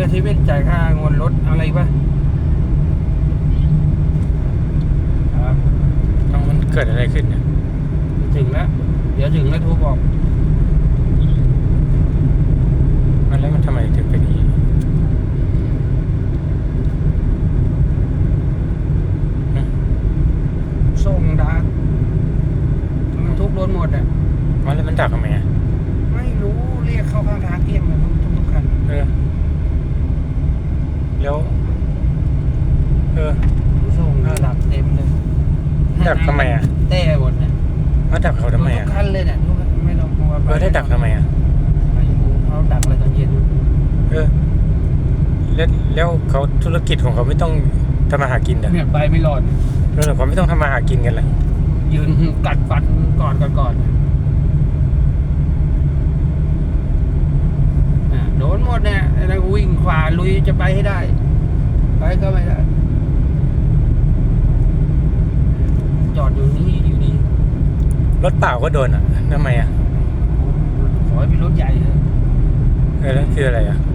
รือที่เว้นจ่ายค่างวนรถอะไรปะครับต้องมันเกิดอะไรขึ้นเนี่ยถึงแล้วเดี๋ยวถึงแล้วโทรบอกมันแล้วมันทำไมถึงเป็นอย่างนี้ส่งดักทุกรถหมดอะมันแล้วมันดักทำไมอะไม่รู้เรียกเข้าข้างทางเที่ยงเลยทุกทุกๆคัน เออ แล้ว เออ ส่งดักเต็มเลย ดักทำไมอะเต้หมดเนี่ยเขาดักเขาทำไมทุอะกคันเลยเนี่ยทุกคันไม่ต้องกลัวเออได้ดักทำไมอะไม่รู้เขาดักอะไรตอนเย็นเออแล้วแล้วเขาธุรกิจของเขาไม่ต้องทำมาหากินเหรอเนี่ยไปไม่รอดเออเขาไม่ต้องทำมาหากินกันเลยยืนกัดฟันก่อนก่อนก่อนอะโดนหมดเนี่ยแล้ววิ่งขวาลุยจะไปให้ได้ ไปก็ไม่ได้ จอดอยู่นี่อยู่นี่ รถเปล่าก็โดนอะทำไมอะขอให้เป็นรถใหญ่เลยเออแล้วคืออะไรอะร